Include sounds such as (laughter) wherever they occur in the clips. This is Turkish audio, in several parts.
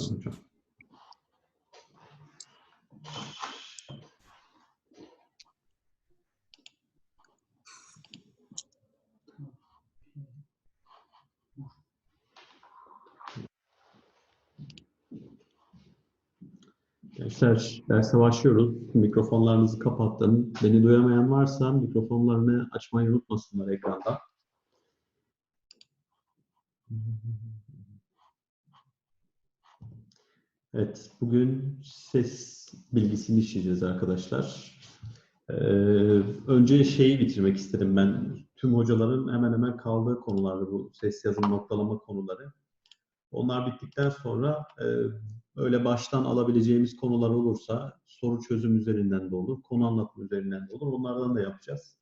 Başlayalım hocam. Gençler derse başlıyoruz. Mikrofonlarınızı kapattım. Beni duyamayan varsa mikrofonlarını açmayı unutmasınlar ekranda. Evet, bugün ses bilgisini işleyeceğiz arkadaşlar. Ee, önce şeyi bitirmek istedim ben. Tüm hocaların hemen hemen kaldığı konulardı bu ses yazım noktalama konuları. Onlar bittikten sonra e, öyle baştan alabileceğimiz konular olursa soru çözüm üzerinden de olur, konu anlatma üzerinden de olur. Onlardan da yapacağız.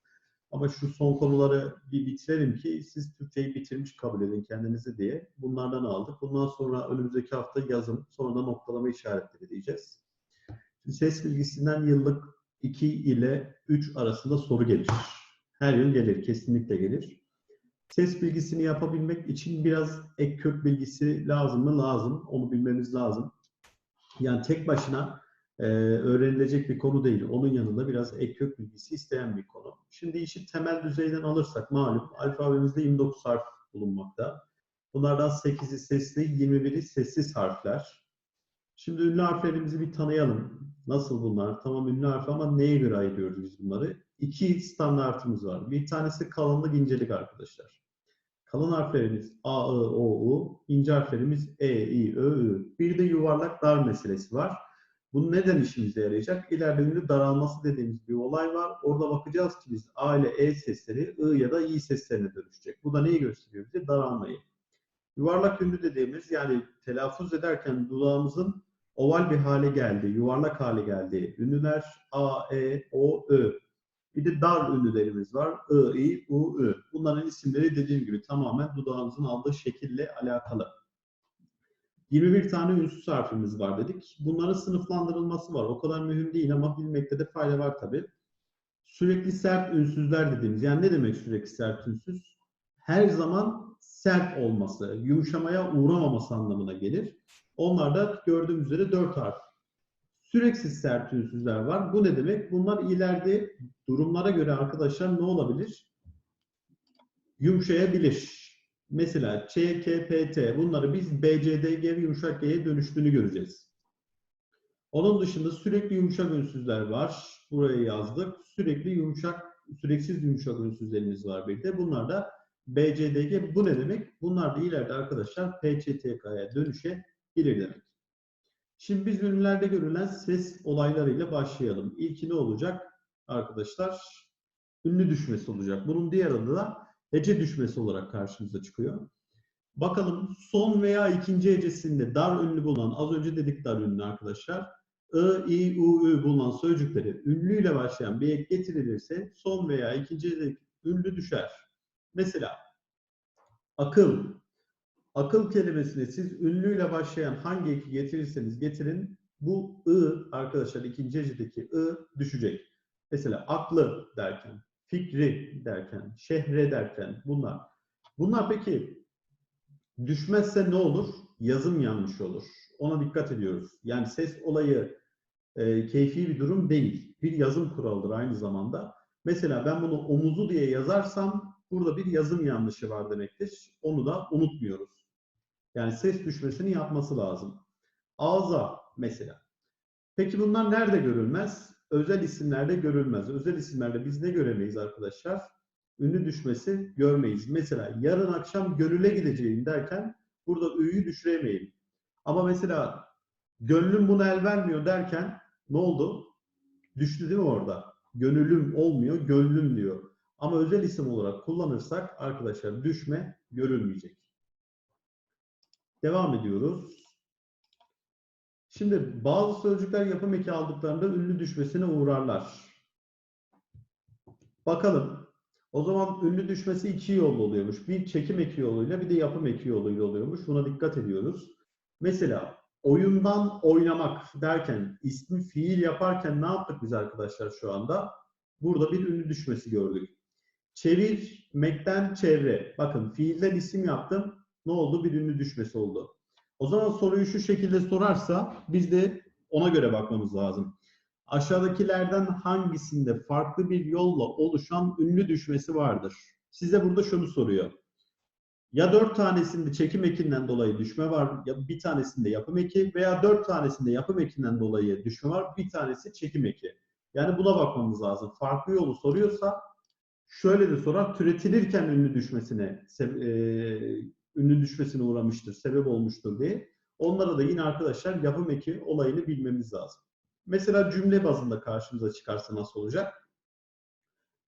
Ama şu son konuları bir bitirelim ki siz Türkçeyi bitirmiş kabul edin kendinizi diye. Bunlardan aldık. Bundan sonra önümüzdeki hafta yazım, sonra da noktalama işaretleri diyeceğiz. Şimdi ses bilgisinden yıllık 2 ile 3 arasında soru gelir. Her yıl gelir, kesinlikle gelir. Ses bilgisini yapabilmek için biraz ek kök bilgisi lazım mı? Lazım. Onu bilmemiz lazım. Yani tek başına e, öğrenilecek bir konu değil. Onun yanında biraz ek kök bilgisi isteyen bir konu. Şimdi işi temel düzeyden alırsak malum alfabemizde 29 harf bulunmakta. Bunlardan 8'i sesli, 21'i sessiz harfler. Şimdi ünlü harflerimizi bir tanıyalım. Nasıl bunlar? Tamam ünlü harf ama neye göre ayırıyoruz biz bunları? İki standartımız var. Bir tanesi kalınlık, incelik arkadaşlar. Kalın harflerimiz A, I, O, U. ince harflerimiz E, I, Ö, Ü. Bir de yuvarlak dar meselesi var. Bu neden işimize yarayacak? Ünlü daralması dediğimiz bir olay var. Orada bakacağız ki biz A ile E sesleri I ya da I seslerine dönüşecek. Bu da neyi gösteriyor bize? Daralmayı. Yuvarlak ünlü dediğimiz yani telaffuz ederken dudağımızın oval bir hale geldi, yuvarlak hale geldi. Ünlüler A, E, O, Ö. Bir de dar ünlülerimiz var. I, I, U, Ü. Bunların isimleri dediğim gibi tamamen dudağımızın aldığı şekille alakalı. 21 tane ünsüz harfimiz var dedik. Bunların sınıflandırılması var. O kadar mühim değil ama bilmekte de fayda var tabii. Sürekli sert ünsüzler dediğimiz. Yani ne demek sürekli sert ünsüz? Her zaman sert olması, yumuşamaya uğramaması anlamına gelir. Onlar da gördüğümüz üzere 4 harf. Sürekli sert ünsüzler var. Bu ne demek? Bunlar ileride durumlara göre arkadaşlar ne olabilir? Yumuşayabilir. Mesela Ç, K, P, T bunları biz B, C, D, G ve yumuşak G'ye dönüştüğünü göreceğiz. Onun dışında sürekli yumuşak ünsüzler var. Buraya yazdık. Sürekli yumuşak, süreksiz yumuşak ünsüzlerimiz var bir de. Bunlar da B, C, D, G. Bu ne demek? Bunlar da ileride arkadaşlar P, Ç, T, K'ya dönüşebilir demek. Şimdi biz ünlülerde görülen ses olaylarıyla başlayalım. İlki ne olacak arkadaşlar? Ünlü düşmesi olacak. Bunun diğer adı da hece düşmesi olarak karşımıza çıkıyor. Bakalım son veya ikinci hecesinde dar ünlü bulunan, az önce dedik dar ünlü arkadaşlar. I, I, U, Ü bulunan sözcükleri ünlüyle başlayan bir ek getirilirse son veya ikinci ünlü düşer. Mesela akıl. Akıl kelimesini siz ünlüyle başlayan hangi eki getirirseniz getirin bu I arkadaşlar ikinci hecedeki I düşecek. Mesela aklı derken, fikri derken, şehre derken bunlar. Bunlar peki düşmezse ne olur? Yazım yanlış olur. Ona dikkat ediyoruz. Yani ses olayı e, keyfi bir durum değil. Bir yazım kuralıdır aynı zamanda. Mesela ben bunu omuzu diye yazarsam burada bir yazım yanlışı var demektir. Onu da unutmuyoruz. Yani ses düşmesini yapması lazım. Ağza mesela. Peki bunlar nerede görülmez? Özel isimlerde görülmez. Özel isimlerde biz ne göremeyiz arkadaşlar? Ünlü düşmesi görmeyiz. Mesela yarın akşam gönüle gideceğim derken burada ü'yü düşüremeyim. Ama mesela gönlüm buna el vermiyor derken ne oldu? Düştü değil mi orada? Gönülüm olmuyor, gönlüm diyor. Ama özel isim olarak kullanırsak arkadaşlar düşme görülmeyecek. Devam ediyoruz. Şimdi bazı sözcükler yapım eki aldıklarında ünlü düşmesine uğrarlar. Bakalım. O zaman ünlü düşmesi iki yollu oluyormuş. Bir çekim eki yoluyla bir de yapım eki yoluyla oluyormuş. Buna dikkat ediyoruz. Mesela oyundan oynamak derken ismi fiil yaparken ne yaptık biz arkadaşlar şu anda? Burada bir ünlü düşmesi gördük. Çevirmekten çevre. Bakın fiilden isim yaptım. Ne oldu? Bir ünlü düşmesi oldu. O zaman soruyu şu şekilde sorarsa biz de ona göre bakmamız lazım. Aşağıdakilerden hangisinde farklı bir yolla oluşan ünlü düşmesi vardır? Size burada şunu soruyor. Ya dört tanesinde çekim ekinden dolayı düşme var, ya bir tanesinde yapım eki veya dört tanesinde yapım ekinden dolayı düşme var, bir tanesi çekim eki. Yani buna bakmamız lazım. Farklı yolu soruyorsa şöyle de sorar, türetilirken ünlü düşmesine e, ünlü düşmesine uğramıştır, sebep olmuştur diye. Onlara da yine arkadaşlar yapım eki olayını bilmemiz lazım. Mesela cümle bazında karşımıza çıkarsa nasıl olacak?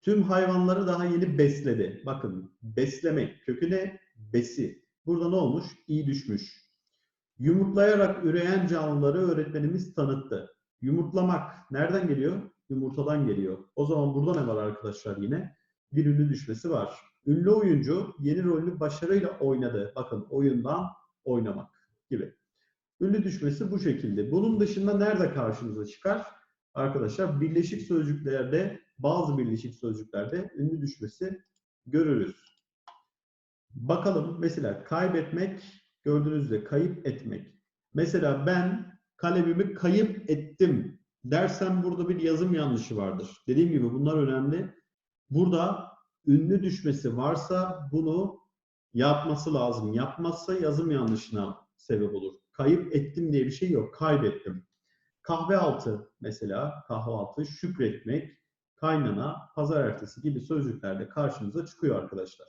Tüm hayvanları daha yeni besledi. Bakın beslemek köküne besi. Burada ne olmuş? İyi düşmüş. Yumurtlayarak üreyen canlıları öğretmenimiz tanıttı. Yumurtlamak nereden geliyor? Yumurtadan geliyor. O zaman burada ne var arkadaşlar yine? Bir ünlü düşmesi var. Ünlü oyuncu yeni rolünü başarıyla oynadı. Bakın oyundan oynamak gibi. Ünlü düşmesi bu şekilde. Bunun dışında nerede karşımıza çıkar? Arkadaşlar birleşik sözcüklerde bazı birleşik sözcüklerde ünlü düşmesi görürüz. Bakalım mesela kaybetmek gördüğünüz üzere kayıp etmek. Mesela ben kalemimi kayıp ettim dersem burada bir yazım yanlışı vardır. Dediğim gibi bunlar önemli. Burada ünlü düşmesi varsa bunu yapması lazım. Yapmazsa yazım yanlışına sebep olur. Kayıp ettim diye bir şey yok. Kaybettim. Kahve altı mesela kahvaltı, şükretmek, kaynana, pazar ertesi gibi sözcüklerde karşımıza çıkıyor arkadaşlar.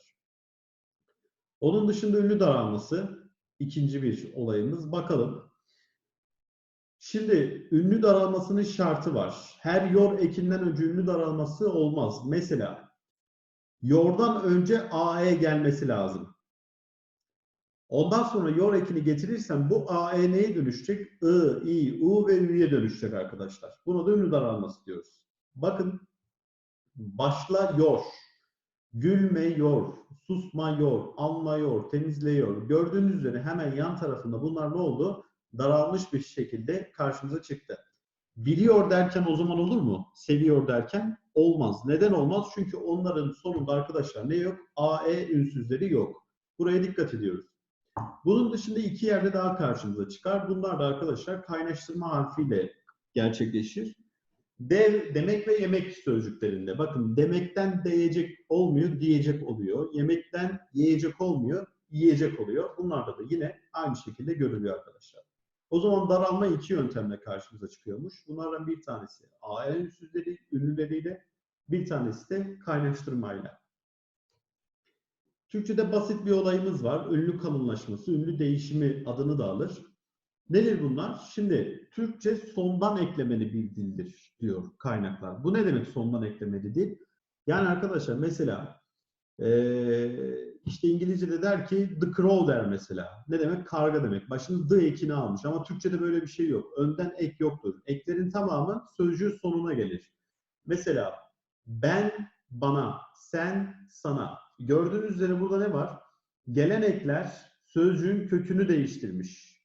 Onun dışında ünlü daralması ikinci bir olayımız. Bakalım. Şimdi ünlü daralmasının şartı var. Her yor ekinden önce ünlü daralması olmaz. Mesela yordan önce AE gelmesi lazım. Ondan sonra yor ekini getirirsem bu AE neye dönüşecek? I, I, U ve Ü'ye dönüşecek arkadaşlar. Buna da ünlü daralması diyoruz. Bakın başla yor, gülmeyor, susmayor, anlıyor, temizliyor. Gördüğünüz üzere hemen yan tarafında bunlar ne oldu? Daralmış bir şekilde karşımıza çıktı. Biliyor derken o zaman olur mu? Seviyor derken olmaz. Neden olmaz? Çünkü onların sonunda arkadaşlar ne yok? AE ünsüzleri yok. Buraya dikkat ediyoruz. Bunun dışında iki yerde daha karşımıza çıkar. Bunlar da arkadaşlar kaynaştırma harfiyle gerçekleşir. Dev, demek ve yemek sözcüklerinde. Bakın demekten diyecek olmuyor, diyecek oluyor. Yemekten yiyecek olmuyor, yiyecek oluyor. Bunlarda da yine aynı şekilde görülüyor arkadaşlar. O zaman daralma iki yöntemle karşımıza çıkıyormuş. Bunlardan bir tanesi AE ünsüzleri, ünlüleriyle, bir tanesi de kaynaştırmayla. Türkçe'de basit bir olayımız var. Ünlü kalınlaşması, ünlü değişimi adını da alır. Nedir bunlar? Şimdi Türkçe sondan eklemeli bir dildir diyor kaynaklar. Bu ne demek sondan eklemeli dil? Yani arkadaşlar mesela eee, işte İngilizce'de der ki the crow der mesela. Ne demek? Karga demek. Başını the ekini almış ama Türkçe'de böyle bir şey yok. Önden ek yoktur. Eklerin tamamı sözcüğün sonuna gelir. Mesela ben bana, sen sana. Gördüğünüz üzere burada ne var? Gelen ekler sözcüğün kökünü değiştirmiş.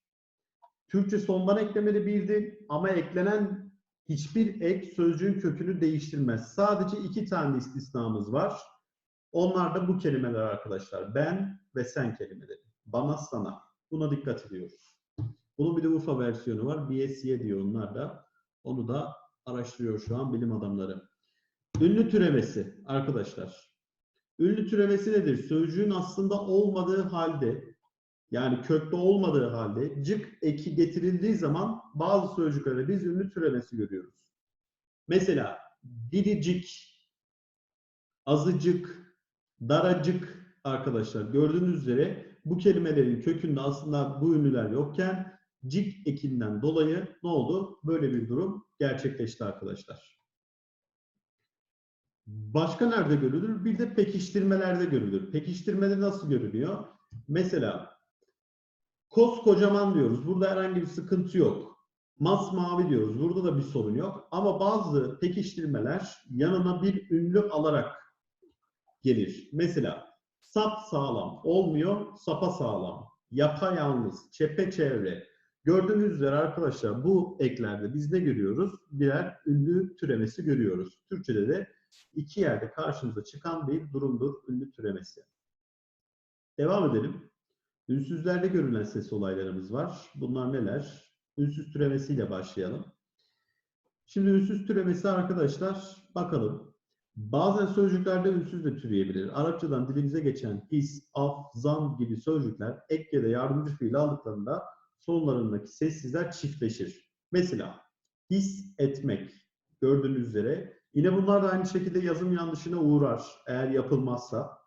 Türkçe sondan eklemeli bir dil ama eklenen hiçbir ek sözcüğün kökünü değiştirmez. Sadece iki tane istisnamız var. Onlar da bu kelimeler arkadaşlar. Ben ve sen kelimeleri. Bana, sana. Buna dikkat ediyoruz. Bunun bir de Urfa versiyonu var. BSY diyor onlar da. Onu da araştırıyor şu an bilim adamları. Ünlü türemesi arkadaşlar. Ünlü türemesi nedir? Sözcüğün aslında olmadığı halde yani kökte olmadığı halde cık eki getirildiği zaman bazı sözcüklerde biz ünlü türemesi görüyoruz. Mesela biricik, azıcık, daracık arkadaşlar gördüğünüz üzere bu kelimelerin kökünde aslında bu ünlüler yokken cik ekinden dolayı ne oldu? Böyle bir durum gerçekleşti arkadaşlar. Başka nerede görülür? Bir de pekiştirmelerde görülür. Pekiştirmede nasıl görülüyor? Mesela koskocaman diyoruz. Burada herhangi bir sıkıntı yok. Masmavi diyoruz. Burada da bir sorun yok. Ama bazı pekiştirmeler yanına bir ünlü alarak gelir. Mesela sap sağlam olmuyor, sapa sağlam. Yapayalnız, çepeçevre. Gördüğünüz üzere arkadaşlar bu eklerde biz ne görüyoruz? Birer ünlü türemesi görüyoruz. Türkçede de iki yerde karşımıza çıkan bir durumdur ünlü türemesi. Devam edelim. Ünsüzlerde görülen ses olaylarımız var. Bunlar neler? Ünsüz türemesiyle başlayalım. Şimdi ünsüz türemesi arkadaşlar bakalım. Bazen sözcüklerde ünsüz de türeyebilir. Arapçadan dilimize geçen his, af, zan gibi sözcükler ek ya da yardımcı fiil aldıklarında sonlarındaki sessizler çiftleşir. Mesela his etmek gördüğünüz üzere. Yine bunlar da aynı şekilde yazım yanlışına uğrar eğer yapılmazsa.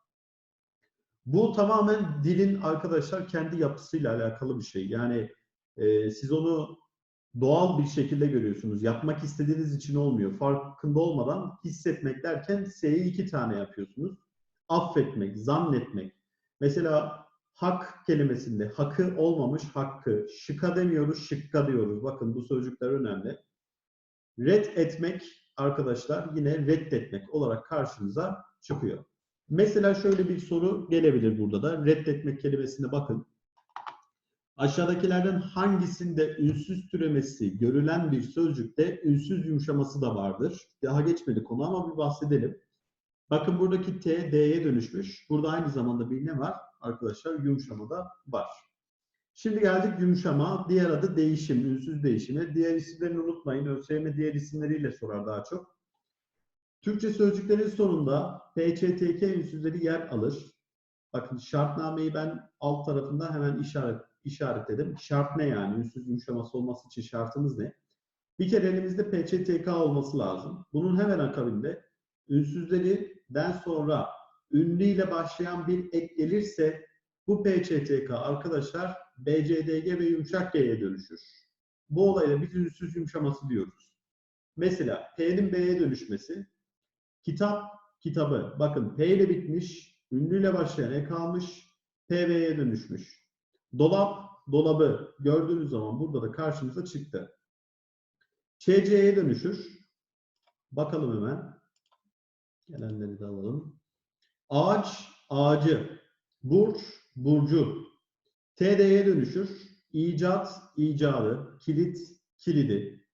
Bu tamamen dilin arkadaşlar kendi yapısıyla alakalı bir şey. Yani e, siz onu doğal bir şekilde görüyorsunuz. Yapmak istediğiniz için olmuyor. Farkında olmadan hissetmek derken S'yi iki tane yapıyorsunuz. Affetmek, zannetmek. Mesela hak kelimesinde hakı olmamış hakkı. Şıka demiyoruz, şıkka diyoruz. Bakın bu sözcükler önemli. Red etmek arkadaşlar yine reddetmek olarak karşınıza çıkıyor. Mesela şöyle bir soru gelebilir burada da. Reddetmek kelimesine bakın. Aşağıdakilerden hangisinde ünsüz türemesi görülen bir sözcükte ünsüz yumuşaması da vardır? Daha geçmedi konu ama bir bahsedelim. Bakın buradaki T, D'ye dönüşmüş. Burada aynı zamanda bir ne var? Arkadaşlar yumuşama da var. Şimdi geldik yumuşama. Diğer adı değişim, ünsüz değişimi. Diğer isimlerini unutmayın. ÖSYM diğer isimleriyle sorar daha çok. Türkçe sözcüklerin sonunda PÇTK ünsüzleri yer alır. Bakın şartnameyi ben alt tarafında hemen işaret işaretledim. Şart ne yani? Ünsüz yumuşaması olması için şartımız ne? Bir kere elimizde PÇTK olması lazım. Bunun hemen akabinde ünsüzlerden sonra ünlü ile başlayan bir ek gelirse bu PÇTK arkadaşlar BCDG ve yumuşak G'ye dönüşür. Bu olayla biz ünsüz yumuşaması diyoruz. Mesela P'nin B'ye dönüşmesi, kitap, kitabı. Bakın P ile bitmiş, ünlüyle başlayan ek almış, PV'ye dönüşmüş. Dolap, dolabı gördüğünüz zaman burada da karşımıza çıktı. ÇC'ye dönüşür. Bakalım hemen. Gelenleri de alalım. Ağaç, ağacı. Burç, burcu. TD'ye dönüşür. İcat, icadı. Kilit, kilidi.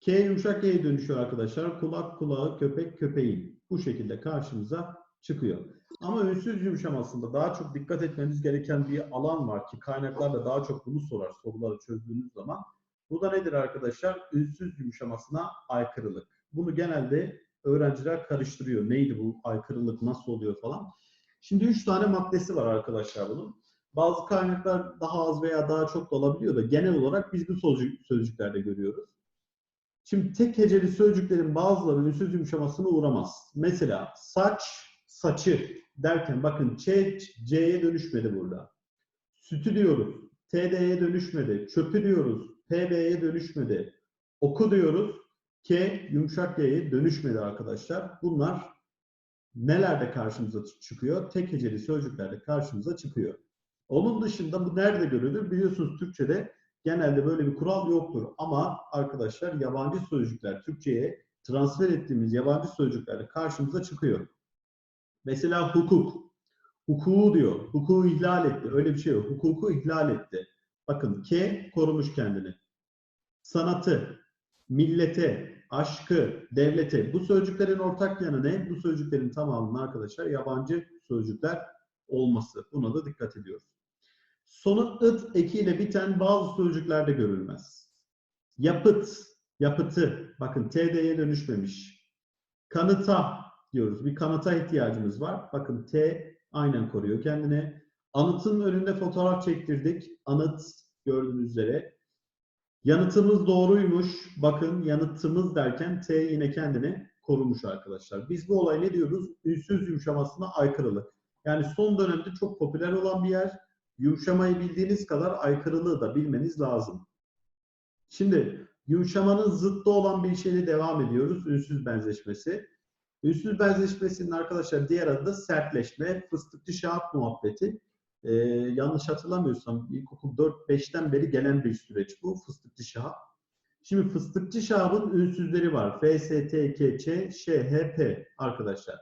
K yumuşak G'ye dönüşüyor arkadaşlar. Kulak, kulağı, köpek, köpeğin. Bu şekilde karşımıza çıkıyor. Ama ünsüz yumuşamasında daha çok dikkat etmeniz gereken bir alan var ki kaynaklarda daha çok bunu sorar soruları çözdüğünüz zaman. Bu da nedir arkadaşlar? Ünsüz yumuşamasına aykırılık. Bunu genelde öğrenciler karıştırıyor. Neydi bu aykırılık, nasıl oluyor falan. Şimdi üç tane maddesi var arkadaşlar bunun. Bazı kaynaklar daha az veya daha çok da olabiliyor da genel olarak biz bu sözcük, sözcüklerde görüyoruz. Şimdi tek heceli sözcüklerin bazıları ünsüz yumuşamasına uğramaz. Mesela saç, saçı derken bakın Ç, C'ye dönüşmedi burada. Sütü diyoruz. TD'ye dönüşmedi. Çöpü diyoruz. PB'ye dönüşmedi. Oku diyoruz. K yumuşak Y'ye dönüşmedi arkadaşlar. Bunlar nelerde karşımıza çıkıyor? Tek heceli sözcüklerde karşımıza çıkıyor. Onun dışında bu nerede görülür? Biliyorsunuz Türkçe'de genelde böyle bir kural yoktur. Ama arkadaşlar yabancı sözcükler Türkçe'ye transfer ettiğimiz yabancı sözcüklerde karşımıza çıkıyor. Mesela hukuk. Hukuku diyor. Hukuku ihlal etti. Öyle bir şey yok. Hukuku ihlal etti. Bakın K korumuş kendini. Sanatı, millete, aşkı, devlete. Bu sözcüklerin ortak yanı ne? Bu sözcüklerin tamamının arkadaşlar yabancı sözcükler olması. Buna da dikkat ediyoruz. Sonu ıt ekiyle biten bazı sözcüklerde görülmez. Yapıt, yapıtı. Bakın TD'ye dönüşmemiş. Kanıta diyoruz. Bir kanıta ihtiyacımız var. Bakın T aynen koruyor kendine. Anıtın önünde fotoğraf çektirdik. Anıt gördüğünüz üzere. Yanıtımız doğruymuş. Bakın yanıtımız derken T yine kendini korumuş arkadaşlar. Biz bu olay ne diyoruz? Ünsüz yumuşamasına aykırılık. Yani son dönemde çok popüler olan bir yer. Yumuşamayı bildiğiniz kadar aykırılığı da bilmeniz lazım. Şimdi yumuşamanın zıttı olan bir şeyle devam ediyoruz. Ünsüz benzeşmesi. Ünsüz benzeşmesinin arkadaşlar diğer adı da sertleşme, fıstıkçı şahap muhabbeti. Ee, yanlış hatırlamıyorsam ilkokul 4-5'ten beri gelen bir süreç bu fıstıkçı şahap. Şimdi fıstıkçı şahabın ünsüzleri var. F, S, T, K, Ç, Ş, H, P arkadaşlar.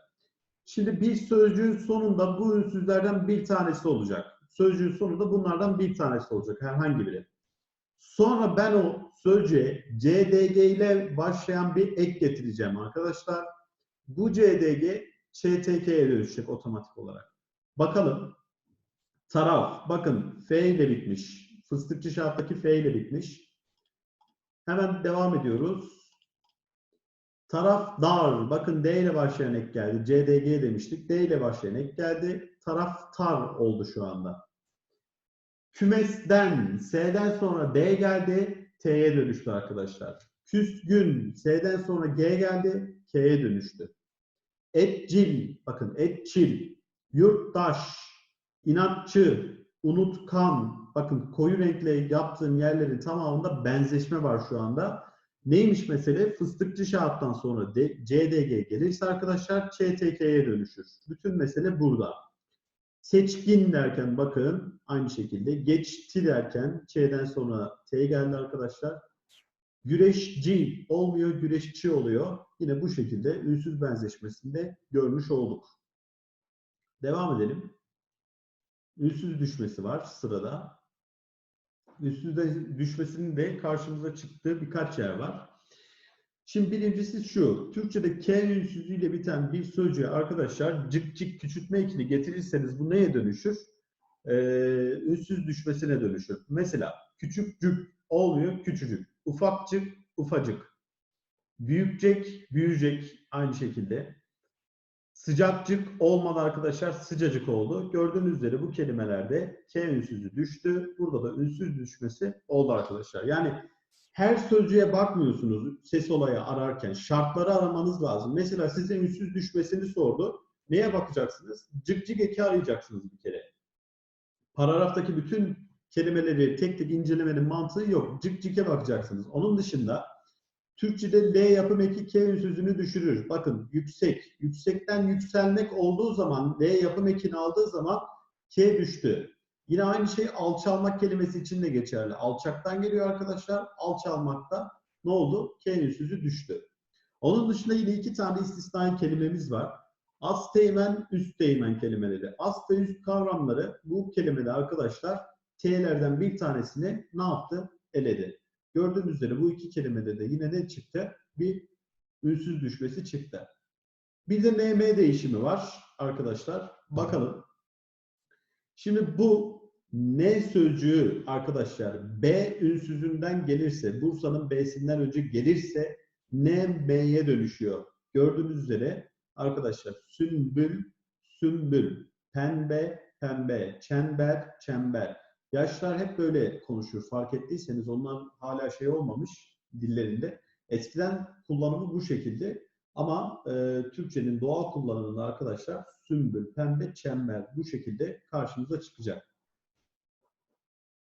Şimdi bir sözcüğün sonunda bu ünsüzlerden bir tanesi olacak. Sözcüğün sonunda bunlardan bir tanesi olacak. Herhangi biri. Sonra ben o sözcüğe CDG ile başlayan bir ek getireceğim arkadaşlar. Bu CDG ÇTK'ye dönüşecek otomatik olarak. Bakalım. Taraf. Bakın F ile bitmiş. Fıstıkçı şahattaki F ile bitmiş. Hemen devam ediyoruz. Taraf dar. Bakın D ile başlayan ek geldi. CDG demiştik. D ile başlayan ek geldi. Taraf tar oldu şu anda. Kümesden S'den sonra D geldi. T'ye dönüştü arkadaşlar. Küsgün S'den sonra G geldi. K'ye dönüştü. Etçil. Bakın etçil. Yurttaş. inatçı, Unutkan. Bakın koyu renkle yaptığım yerlerin tamamında benzeşme var şu anda. Neymiş mesele? Fıstıkçı şahattan sonra D- CDG gelirse arkadaşlar ÇTK'ye dönüşür. Bütün mesele burada. Seçkin derken bakın aynı şekilde geçti derken Ç'den sonra T geldi arkadaşlar. Güreşci olmuyor, güreşçi oluyor. Yine bu şekilde ünsüz benzeşmesinde görmüş olduk. Devam edelim. Ünsüz düşmesi var sırada. Ünsüz de- düşmesinin de karşımıza çıktığı birkaç yer var. Şimdi birincisi şu. Türkçe'de K ünsüzüyle biten bir sözcüğe arkadaşlar cık cık küçültme ekini getirirseniz bu neye dönüşür? Ee, ünsüz düşmesine dönüşür. Mesela küçükcük olmuyor küçücük. Ufakcık ufacık. Büyükcek büyüyecek aynı şekilde. Sıcakcık olmadı arkadaşlar sıcacık oldu. Gördüğünüz üzere bu kelimelerde K ünsüzü düştü. Burada da ünsüz düşmesi oldu arkadaşlar. Yani her sözcüğe bakmıyorsunuz ses olayı ararken. Şartları aramanız lazım. Mesela size ünsüz düşmesini sordu. Neye bakacaksınız? Cık cık eki arayacaksınız bir kere. Paragraftaki bütün kelimeleri tek tek incelemenin mantığı yok. Cık cıke bakacaksınız. Onun dışında Türkçe'de L yapım eki K ünsüzünü düşürür. Bakın yüksek. Yüksekten yükselmek olduğu zaman L yapım ekini aldığı zaman K düştü. Yine aynı şey alçalmak kelimesi için de geçerli. Alçaktan geliyor arkadaşlar. Alçalmakta ne oldu? K ünsüzü düştü. Onun dışında yine iki tane istisnai kelimemiz var. Ast teğmen, üst teğmen kelimeleri. Ast ve üst kavramları bu kelimede arkadaşlar T'lerden bir tanesini ne yaptı? Eledi. Gördüğünüz üzere bu iki kelimede de yine ne çıktı? Bir ünsüz düşmesi çıktı. Bir de MM değişimi var arkadaşlar. Bakalım. Şimdi bu N sözcüğü arkadaşlar B ünsüzünden gelirse, Bursa'nın B'sinden önce gelirse N B'ye dönüşüyor. Gördüğünüz üzere arkadaşlar sümbül, sümbül, pembe, pembe, çember, çember. Yaşlar hep böyle konuşur. Fark ettiyseniz onlar hala şey olmamış dillerinde. Eskiden kullanımı bu şekilde ama e, Türkçenin doğal kullanımında arkadaşlar sümbül, pembe, çember bu şekilde karşımıza çıkacak.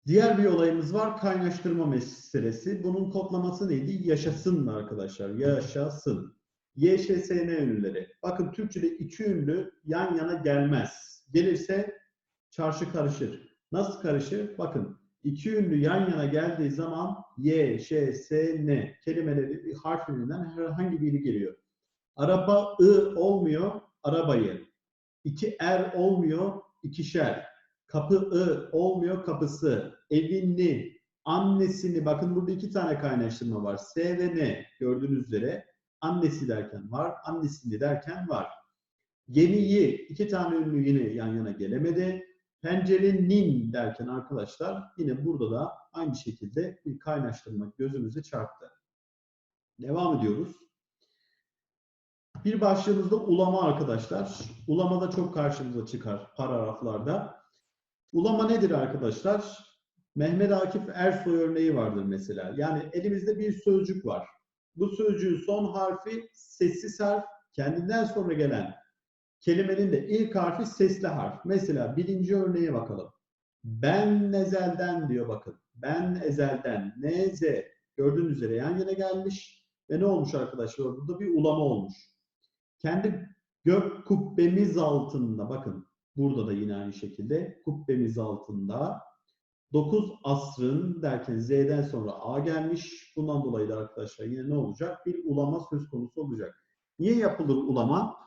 Diğer bir olayımız var kaynaştırma meselesi. Bunun kodlaması neydi? Yaşasın arkadaşlar. Yaşasın. YŞSN ünlüleri. Bakın Türkçe'de iki ünlü yan yana gelmez. Gelirse çarşı karışır. Nasıl karışır? Bakın iki ünlü yan yana geldiği zaman Y, Ş, S, N kelimeleri harflerinden herhangi biri geliyor. Araba ı olmuyor, arabayı. İki er olmuyor, ikişer. Kapı ı olmuyor, kapısı. Evini, annesini. Bakın burada iki tane kaynaştırma var. S ve N gördüğünüz üzere. Annesi derken var, annesini derken var. Gemiyi, iki tane ünlü yine yan yana gelemedi. Pencerenin derken arkadaşlar yine burada da aynı şekilde bir kaynaştırma gözümüze çarptı. Devam ediyoruz. Bir başlığımızda ulama arkadaşlar. Ulama da çok karşımıza çıkar paragraflarda. Ulama nedir arkadaşlar? Mehmet Akif Ersoy örneği vardır mesela. Yani elimizde bir sözcük var. Bu sözcüğün son harfi sessiz harf, kendinden sonra gelen kelimenin de ilk harfi sesli harf. Mesela birinci örneğe bakalım. Ben ezelden diyor bakın. Ben ezelden. NZ. Gördüğünüz üzere yan yana gelmiş. Ve ne olmuş arkadaşlar? Burada bir ulama olmuş. Kendi gök kubbemiz altında bakın. Burada da yine aynı şekilde kubbemiz altında 9 asrın derken Z'den sonra A gelmiş. Bundan dolayı da arkadaşlar yine ne olacak? Bir ulama söz konusu olacak. Niye yapılır ulama?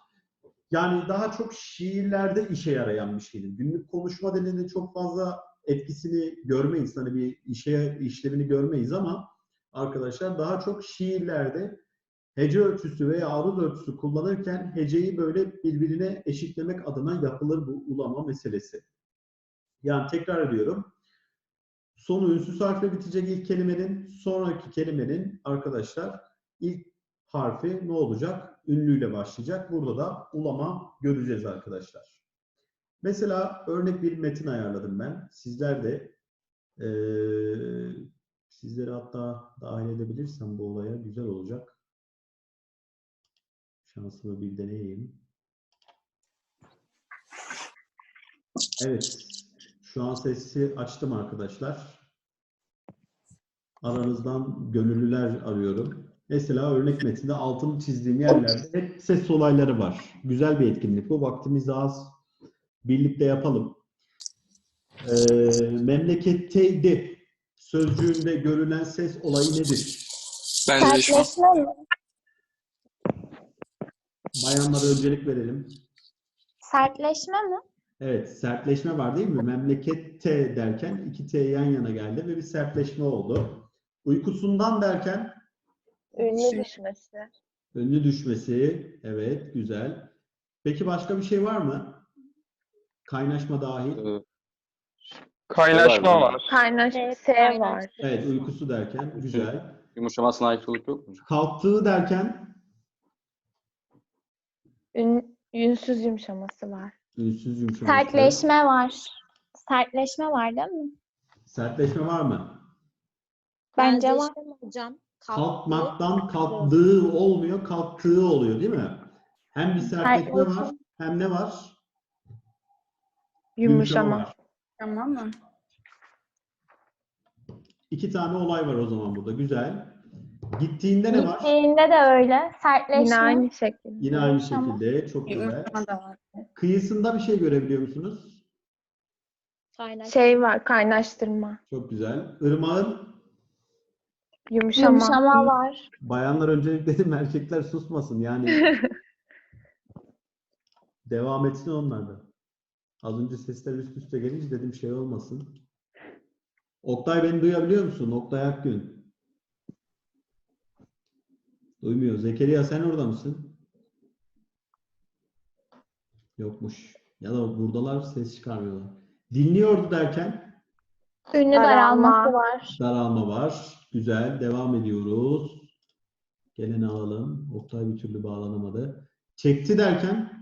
Yani daha çok şiirlerde işe yarayan bir şeydir. Günlük konuşma dilinde çok fazla etkisini görmeyiz. Hani bir işe işlevini görmeyiz ama arkadaşlar daha çok şiirlerde hece ölçüsü veya aruz ölçüsü kullanırken heceyi böyle birbirine eşitlemek adına yapılır bu ulama meselesi. Yani tekrar ediyorum. Sonu ünsüz harfle bitecek ilk kelimenin, sonraki kelimenin arkadaşlar ilk harfi ne olacak? Ünlüyle başlayacak. Burada da ulama göreceğiz arkadaşlar. Mesela örnek bir metin ayarladım ben. Sizler de eee sizleri hatta dahil edebilirsem bu olaya güzel olacak. Şansımı bir deneyeyim. Evet. Şu an sesi açtım arkadaşlar. Aranızdan gönüllüler arıyorum. Mesela örnek metinde altını çizdiğim yerlerde hep ses olayları var. Güzel bir etkinlik bu. Vaktimiz az. Birlikte yapalım. Ee, memleketteydi sözcüğünde görülen ses olayı nedir? Mi? Bayanlara öncelik verelim. Sertleşme mi? Evet, sertleşme var değil mi? Memlekette derken iki T yan yana geldi ve bir sertleşme oldu. Uykusundan derken Ünlü düşmesi. önlü düşmesi. Evet, güzel. Peki başka bir şey var mı? Kaynaşma dahil. Ee, Kaynaşma var. Kaynaş Evet, S kaynaştı. var. Evet, uykusu derken güzel. Yumuşamasına aykırılık yok mu? Kalktığı derken Ün, ünsüz yumuşaması var. ünsüz yumuşaması. Sertleşme var. Sertleşme var değil mi? Sertleşme var mı? Bence var. hocam. Kalkmaktan kalktığı olmuyor, kalktığı oluyor değil mi? Hem bir sertleşme Sertleşme. var, hem ne var? Yumuşama. var. Tamam mı? İki tane olay var o zaman burada. Güzel. Gittiğinde ne var? Gittiğinde de öyle. Sertleşme. Yine aynı şekilde. Yine aynı Tamam. şekilde. Çok güzel. Yumuşama da var. Kıyısında bir şey görebiliyor musunuz? Şey var, kaynaştırma. Çok güzel. Irmağın Yumuşama. Yumuşama var. bayanlar öncelik dedim erkekler susmasın. Yani (laughs) devam etsin onlar da. Az önce sesler üst üste gelince dedim şey olmasın. Oktay beni duyabiliyor musun? Oktay Akgün. Duymuyor. Zekeriya sen orada mısın? Yokmuş. Ya da buradalar ses çıkarmıyorlar. Dinliyordu derken Ünlü Daralma. daralması var. daralma var. Güzel. Devam ediyoruz. Geleni alalım. Oktay bir türlü bağlanamadı. Çekti derken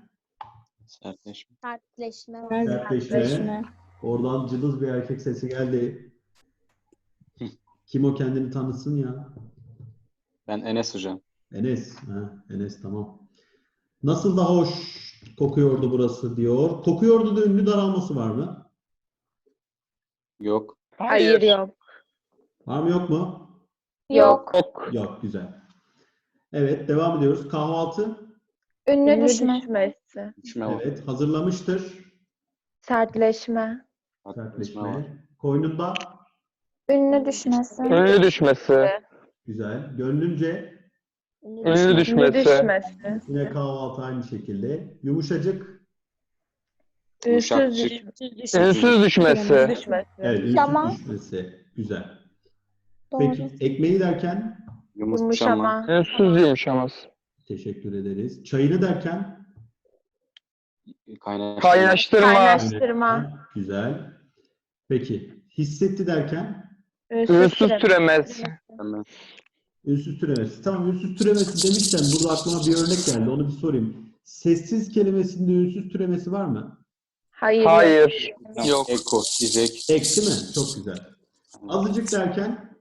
Sertleşme. Sertleşme var. sertleşme. Oradan cılız bir erkek sesi geldi. Kim o kendini tanısın ya? Ben Enes hocam. Enes. Ha, Enes tamam. Nasıl da hoş kokuyordu burası diyor. Kokuyordu da ünlü daralması var mı? Yok. Hayır yok. Var mı yok mu? Yok. Yok. Yok güzel. Evet devam ediyoruz. Kahvaltı. Ünlü Ünlü düşme. düşmesi. Düşme var. Evet hazırlamıştır. Sertleşme. var. Sertleşme. Koynunda. Ünlü düşmesi. Ünlü düşmesi. Güzel. Gönlünce. Ünlü Ünlü düşmesi. düşmesi. Yine kahvaltı aynı şekilde. Yumuşacık. Ünsüz Yumuşakçık. düşmesi. Ünsüz düşmesi. düşmesi. Evet. ünsüz Tamam. düşmesi. Güzel. Doğru. Peki ekmeği derken Yumuşama. Yumuşama. Ünsüz yumuşaması. teşekkür ederiz. Çayını derken. Kaynaştırma. Kaynaştırma. Ha, Güzel. Peki hissetti derken Ünsüz Ünsüz türeme. türemez. Ünsüz türemesi. Tamam ünsüz türemesi demişken burada aklıma bir örnek geldi. Onu bir sorayım. Sessiz kelimesinde ünsüz türemesi var mı? Hayır. yok. Hayır. Yok. Eko. Dizek. Ek değil mi? Çok güzel. Azıcık derken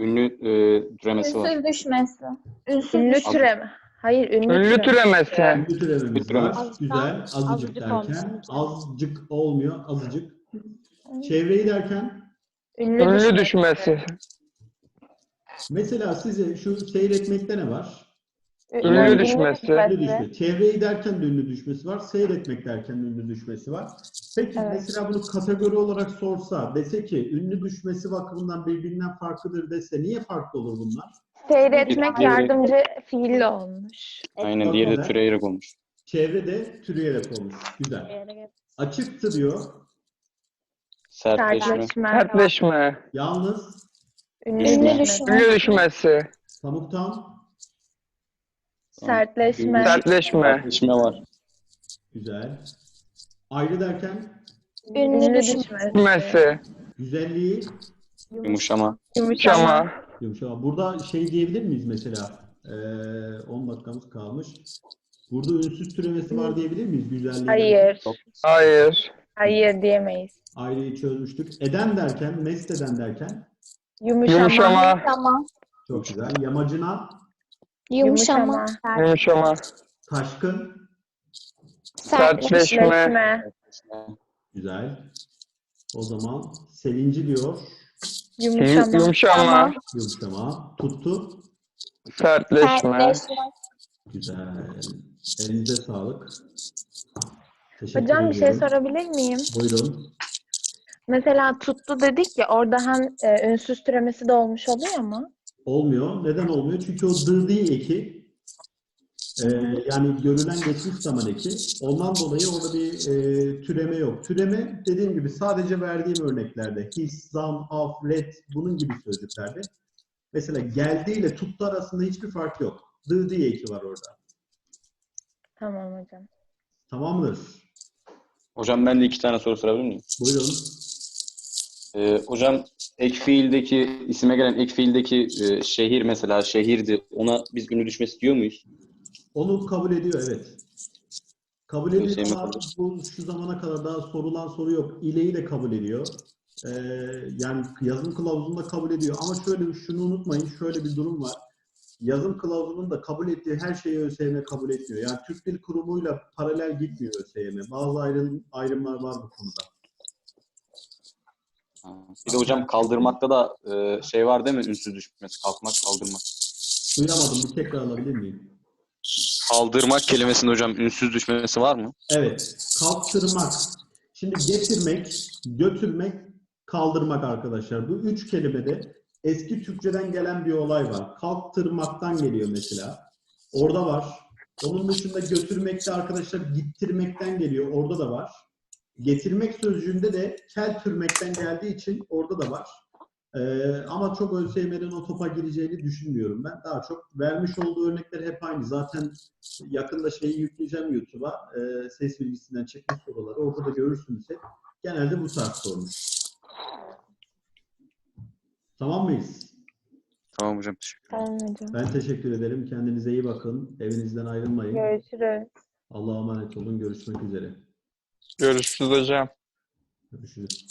Ünlü e, türemesi var. Ünsüz düşmesi. Ünsüz Ünlü düşmesi. türeme. Hayır, ünlü, Ünlü türeme. türemesi. ünlü türememiz Türeme. var. Azıcık Güzel. Azıcık azıcık olmuş derken azıcık olmuyor. Azıcık. Çevreyi derken Ünlü, Ünlü düşmesi. düşmesi. mesela size şu seyretmekte ne var? Ünlü düşmesi. Ünlü düşme. Çevreyi derken de ünlü düşmesi var. Seyretmek derken de ünlü düşmesi var. Peki Evet. mesela bunu kategori olarak sorsa dese ki ünlü düşmesi bakımından birbirinden farklıdır dese niye farklı olur bunlar? Seyretmek Diğeri- yardımcı fiil olmuş. Aynen. Diğeri de türeyerek olmuş. Çevre de türeyerek olmuş. Güzel. Açıktı diyor. Sertleşme. Sertleşme. Sertleşme. Yalnız Ünlü Düşme. düşmesi. Ünlü düşmesi. pamuktan Sertleşme. Sertleşme. Sertleşme var. güzel. Ayrı derken Ünlü düşmesi. Güzelliği, Yumuşama. Yumuşama. Yumuşama. Burada şey diyebilir miyiz mesela? Ee, 10 dakikamız kalmış. Burada ünsüz türemesi var diyebilir miyiz? Güzelliği. Hayır. Hayır. Hayır diyemeyiz. Aileyi çözmüştük. Eden derken, mest eden derken Yumuşama. Yumuşama. Tamam. çok güzel. Yamacına, Yumuşama. Yumuşama. taşkın, Sertleşme. Güzel. O zaman sevinci diyor. Yumuşama. Yumuşama. Yumuşama. Tuttu. Sertleşme. Sertleşme. Güzel. Elinize sağlık. Teşekkür Hocam bir şey ediyorum. sorabilir miyim? Buyurun. Mesela tuttu dedik ya orada hem e, ünsüz türemesi de olmuş oluyor mu? Olmuyor. Neden olmuyor? Çünkü o dıdi eki e, yani görülen geçmiş zaman eki. Ondan dolayı orada bir e, türeme yok. Türeme dediğim gibi sadece verdiğim örneklerde his, zam, af, ret bunun gibi sözcüklerde. Mesela geldi ile tuttu arasında hiçbir fark yok. Dıdi eki var orada. Tamam hocam. Tamam mıdır? Hocam ben de iki tane soru sorabilir miyim? Buyurun. Ee, hocam ek fiildeki, isime gelen ek fiildeki e, şehir mesela şehirdi. Ona biz ünlü düşmesi diyor muyuz? Onu kabul ediyor evet. Kabul Şey ediyor mi ama bu şu zamana kadar daha sorulan soru yok. İleyi de kabul ediyor. Ee, yani yazım kılavuzunda kabul ediyor. Ama şöyle şunu unutmayın. Şöyle bir durum var. Yazım kılavuzunun da kabul ettiği her şeyi ÖSYM kabul etmiyor. Yani Türk Dil Kurumu'yla paralel gitmiyor ÖSYM. Bazı ayrım, ayrımlar var bu konuda. Bir de hocam kaldırmakta da e, şey var değil mi? Ünsüz düşmesi. Kalkmak, kaldırmak. Duyamadım. Bir tekrar alabilir miyim? Kaldırmak kelimesinde hocam ünsüz düşmesi var mı? Evet. Kalktırmak. Şimdi getirmek, götürmek, kaldırmak arkadaşlar. Bu üç kelimede eski Türkçeden gelen bir olay var. Kalktırmaktan geliyor mesela. Orada var. Onun dışında götürmekte arkadaşlar gittirmekten geliyor. Orada da var. Getirmek sözcüğünde de kel türmekten geldiği için orada da var. Ee, ama çok ÖSYM'den o topa gireceğini düşünmüyorum ben. Daha çok vermiş olduğu örnekler hep aynı. Zaten yakında şeyi yükleyeceğim YouTube'a. Ee, ses bilgisinden çekme soruları. Orada da görürsünüz hep. Genelde bu tarz sormuş. Tamam mıyız? Tamam hocam teşekkür ederim. Tamam hocam. Ben teşekkür ederim. Kendinize iyi bakın. Evinizden ayrılmayın. Görüşürüz. Allah'a emanet olun. Görüşmek üzere. Görüşürüz hocam. Görüşürüz.